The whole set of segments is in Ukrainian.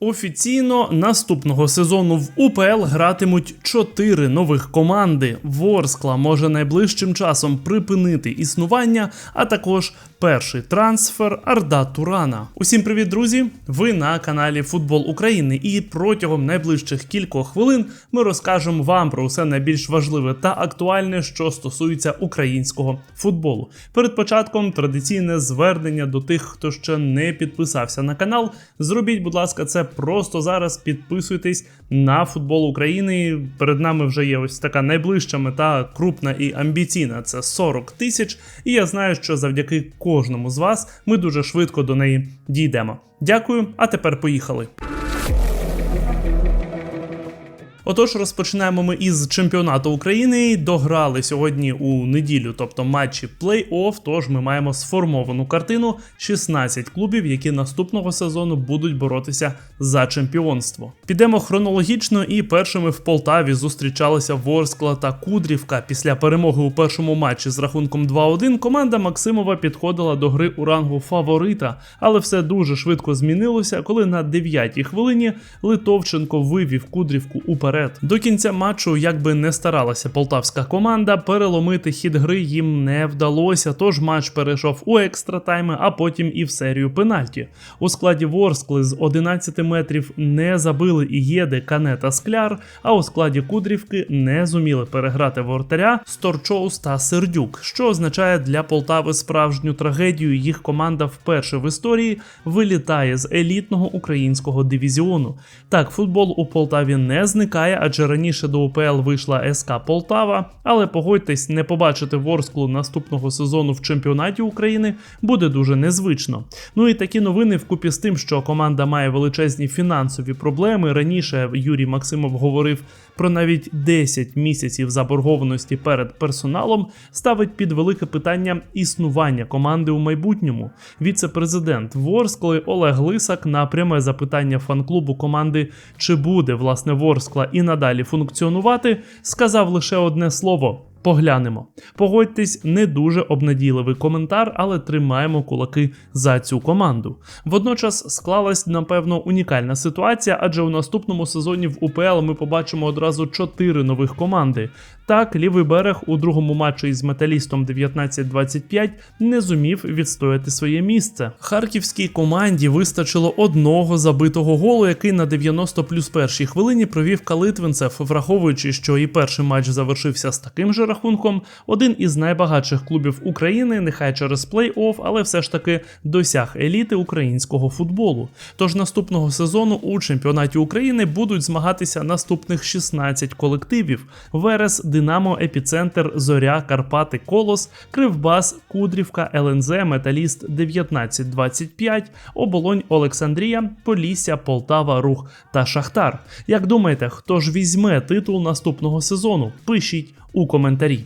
Офіційно наступного сезону в УПЛ гратимуть чотири нових команди. Ворскла може найближчим часом припинити існування, а також перший трансфер Арда Турана. Усім привіт, друзі! Ви на каналі Футбол України, і протягом найближчих кількох хвилин ми розкажемо вам про усе найбільш важливе та актуальне, що стосується українського футболу. Перед початком традиційне звернення до тих, хто ще не підписався на канал. Зробіть, будь ласка, це просто зараз. Підписуйтесь на футбол України. Перед нами вже є ось така найближча мета, крупна і амбіційна. Це 40 тисяч. І я знаю, що завдяки кожному з вас ми дуже швидко до неї дійдемо. Дякую, а тепер поїхали. Отож, розпочинаємо ми із чемпіонату України. Дограли сьогодні у неділю, тобто матчі плей-офф. Тож ми маємо сформовану картину 16 клубів, які наступного сезону будуть боротися за чемпіонство. Підемо хронологічно, і першими в Полтаві зустрічалися Ворскла та Кудрівка. Після перемоги у першому матчі з рахунком 2-1 команда Максимова підходила до гри у рангу фаворита, але все дуже швидко змінилося, коли на 9-й хвилині Литовченко вивів Кудрівку уперед. До кінця матчу, як би не старалася полтавська команда, переломити хід гри їм не вдалося. Тож матч перейшов у екстратайми, а потім і в серію пенальті. У складі Ворскли з 11 метрів не забили і Єди, Кане та Скляр, а у складі Кудрівки не зуміли переграти воротаря Сторчоус та Сердюк, що означає для Полтави справжню трагедію. Їх команда вперше в історії вилітає з елітного українського дивізіону. Так, футбол у Полтаві не зникає, адже раніше до УПЛ вийшла СК Полтава. Але погодьтесь, не побачити Ворсклу наступного сезону в чемпіонаті України буде дуже незвично. Ну і такі новини вкупі з тим, що команда має величезні фінансові проблеми. Раніше Юрій Максимов говорив про навіть 10 місяців заборгованості перед персоналом, ставить під велике питання існування команди у майбутньому. Віце-президент Ворскли Олег Лисак на пряме запитання фан-клубу команди, чи буде власне Ворскла і надалі функціонувати, сказав лише одне слово. Поглянемо. Погодьтесь, не дуже обнадійливий коментар, але тримаємо кулаки за цю команду. Водночас склалась, напевно, унікальна ситуація, адже у наступному сезоні в УПЛ ми побачимо одразу чотири нових команди. Так, лівий берег у другому матчі із металістом 19-25 не зумів відстояти своє місце. Харківській команді вистачило одного забитого голу, який на 90 плюс першій хвилині провів Калитвинцев, враховуючи, що і перший матч завершився з таким же рахунком. Один із найбагатших клубів України, нехай через плей-офф, але все ж таки досяг еліти українського футболу. Тож наступного сезону у чемпіонаті України будуть змагатися наступних 16 колективів: Верес, Динамо, Епіцентр, Зоря, Карпати, Колос, Кривбас, Кудрівка, ЛНЗ, Металіст 1925, Оболонь, Олександрія, Полісся, Полтава, Рух та Шахтар. Як думаєте, хто ж візьме титул наступного сезону? Пишіть у коментарі.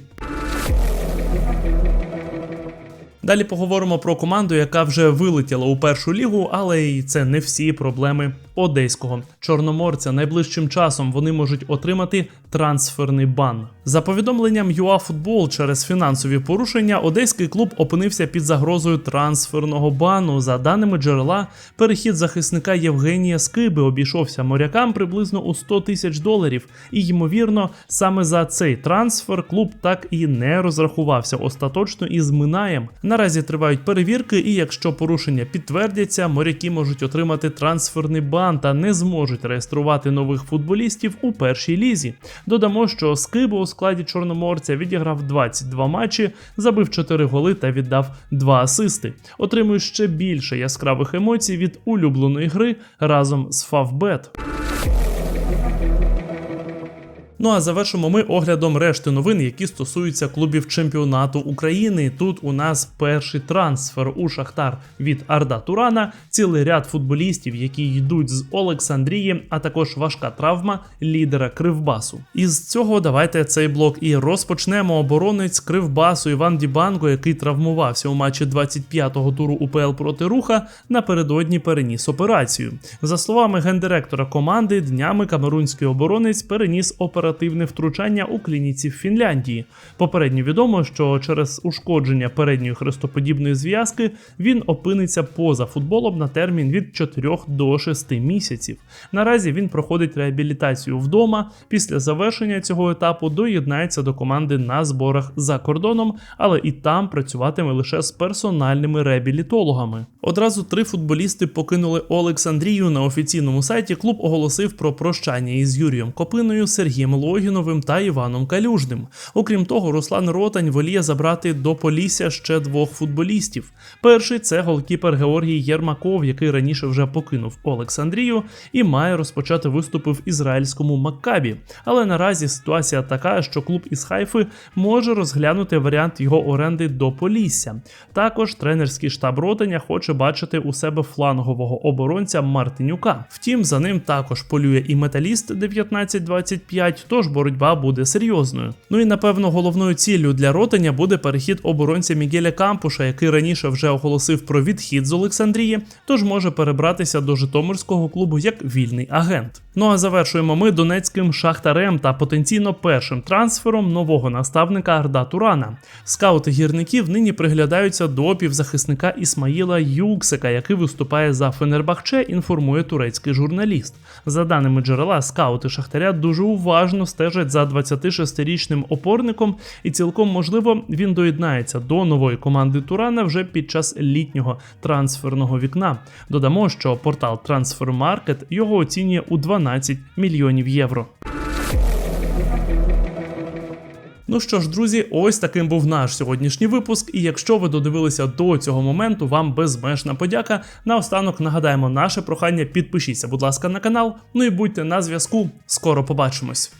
Далі поговоримо про команду, яка вже вилетіла у першу лігу, але і це не всі проблеми одеського чорноморця. Найближчим часом вони можуть отримати трансферний бан. За повідомленням ЮАФутбол через фінансові порушення, одеський клуб опинився під загрозою трансферного бану. За даними джерела, перехід захисника Євгенія Скиби обійшовся морякам приблизно у 100 тисяч доларів. І ймовірно, саме за цей трансфер клуб так і не розрахувався остаточно із Минаєм. Наразі тривають перевірки, і якщо порушення підтвердяться, моряки можуть отримати трансферний бан та не зможуть реєструвати нових футболістів у першій лізі. Додамо, що Скиба у складі чорноморця відіграв 22 матчі, забив 4 голи та віддав 2 асисти. Отримує ще більше яскравих емоцій від улюбленої гри разом з Фавбет. Ну а завершимо ми оглядом решти новин, які стосуються клубів чемпіонату України. Тут у нас перший трансфер у Шахтар від Арда Турана, цілий ряд футболістів, які йдуть з Олександрії, а також важка травма лідера Кривбасу. Із цього давайте цей блок і розпочнемо. Оборонець Кривбасу Іван Дібанго, який травмувався у матчі 25-го туру УПЛ проти руха, напередодні переніс операцію. За словами гендиректора команди, днями камерунський оборонець переніс операцію оперативне втручання у клініці в Фінляндії. Попередньо відомо, що через ушкодження передньої хрестоподібної зв'язки він опиниться поза футболом на термін від 4 до 6 місяців. Наразі він проходить реабілітацію вдома. Після завершення цього етапу доєднається до команди на зборах за кордоном, але і там працюватиме лише з персональними реабілітологами. Одразу три футболісти покинули Олександрію на офіційному сайті. Клуб оголосив про прощання із Юрієм Копиною, Сергієм Логіновим та Іваном Калюжним. Окрім того, Руслан Ротань воліє забрати до Полісся ще двох футболістів. Перший це голкіпер Георгій Єрмаков, який раніше вже покинув Олександрію і має розпочати виступи в ізраїльському Маккабі. Але наразі ситуація така, що клуб із Хайфи може розглянути варіант його оренди до Полісся. Також тренерський штаб Ротаня хоче бачити у себе флангового оборонця Мартинюка. Втім, за ним також полює і металіст 1925, тож боротьба буде серйозною. Ну і напевно головною ціллю для Ротаня буде перехід оборонця Мігеля Кампуша, який раніше вже оголосив про відхід з Олександрії, тож може перебратися до Житомирського клубу як вільний агент. Ну а завершуємо ми донецьким шахтарем та потенційно першим трансфером нового наставника Арда Турана. Скаути гірників нині приглядаються до півзахисника Ісмаїла Юксика, який виступає за Фенербахче, інформує турецький журналіст. За даними джерела, скаути Шахтаря дуже уважно стежать за 26-річним опорником, і цілком можливо він доєднається до нової команди Турана вже під час літнього трансферного вікна. Додамо, що портал Transfermarkt його оцінює у 12 мільйонів євро. Ну що ж, друзі, ось таким був наш сьогоднішній випуск. І якщо ви додивилися до цього моменту, вам безмежна подяка. Наостанок нагадаємо наше прохання. Підпишіться, будь ласка, на канал. Ну і будьте на зв'язку. Скоро побачимось.